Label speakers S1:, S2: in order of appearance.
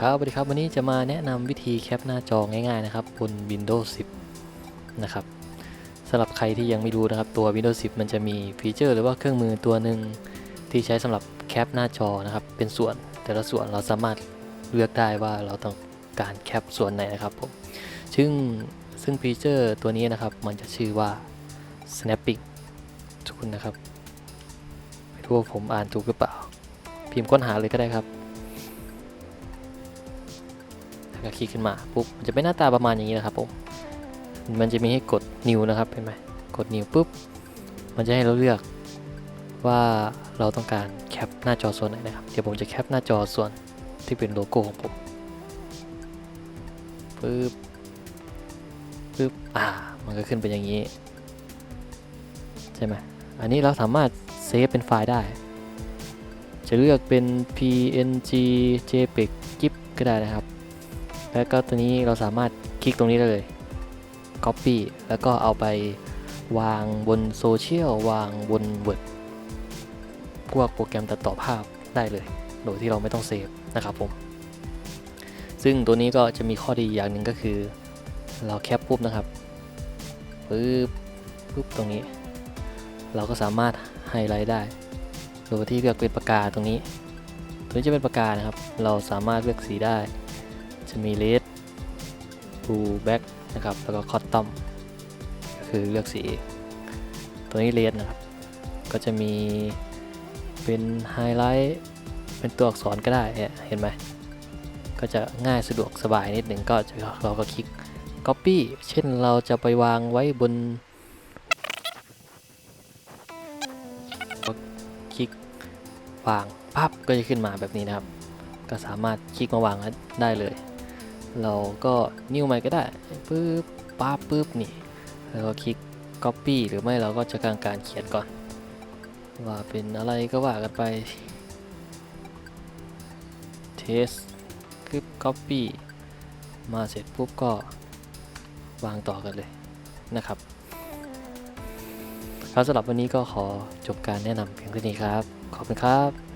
S1: ครับสวัสดีครับวันนี้จะมาแนะนำวิธีแคปหน้าจอง่ายๆนะครับบน Windows 10 นะครับสำหรับใครที่ยังไม่รู้นะครับตัว Windows 10 มันจะมีฟีเจอร์หรือว่าเครื่องมือตัวหนึ่งที่ใช้สำหรับแคปหน้าจอนะครับเป็นส่วนแต่ละส่วนเราสามารถเลือกได้ว่าเราต้องการแคปส่วนไหนนะครับผมซึ่งซึ่งฟีเจอร์ตัวนี้นะครับมันจะชื่อว่า snapping ทุกคนนะครับไม่รู้ว่าผมอ่านถูกหรือเปล่า พิมพ์ค้นหาเลยก็ได้ครับ ก็คลิกขึ้นมาปุ๊บมันจะเป็นหน้าตาประมาณอย่างนี้นะครับผมมันจะมีให้กดนิวนะครับเห็นไหมกดนิวปุ๊บมันจะให้เราเลือกว่าเราต้องการแคปหน้าจอส่วนไหนนะครับเดี๋ยวผมจะแคปหน้าจอส่วนที่เป็นโลโก้ของผมปุ๊บปุ๊บอ่ามันก็ขึ้นเป็นอย่างนี้ใช่ไหมอันนี้เราสามารถเซฟเป็นไฟล์ได้ จะเลือกเป็น PNG JPEG GIF ก็ได้นะครับ แล้วก็ตัวนี้เราสามารถคลิกตรงนี้ได้เลย Copy แล้วก็เอาไปวางบนโซเชียลวางบน Word พวกโปรแกรมตัดต่อภาพได้เลย โดยที่เราไม่ต้องเซฟนะครับผม ซึ่งตัวนี้ก็จะมีข้อดีอย่างหนึ่งก็คือ เราแคปปุ๊บนะครับปึ๊บปุ๊บตรงนี้ เราก็สามารถไฮไลท์ได้ โดยที่เลือกเป็นปากกาตรงนี้ ตัวนี้จะเป็นปากกานะครับ เราสามารถเลือกสีได้ จะมี red blue black นะครับ แล้วก็ custom ก็คือเลือกสี ตัวนี้ red นะครับ ก็จะมีเป็นไฮไลท์เป็นตัวอักษรก็ได้เห็นไหมก็จะง่ายสะดวกสบายนิดหนึ่งก็เราก็คลิก copy เช่นเราจะไปวางไว้บนคลิกวางปั๊บก็จะขึ้นมาแบบนี้นะครับ ก็สามารถคลิกมาวางได้เลย เราก็นิ้วใหม่ก็ได้ปึ๊บปั๊บปึ๊บนี่แล้วก็คลิก copy หรือไม่เราก็จะการการเขียนก่อน ว่าเป็นอะไรก็ว่ากันไป test คลิก copy มาเสร็จปุ๊บก็วางต่อกันเลยนะครับครับสำหรับวันนี้ก็ขอจบการแนะนำเพียงเท่านี้ครับ ขอบคุณครับ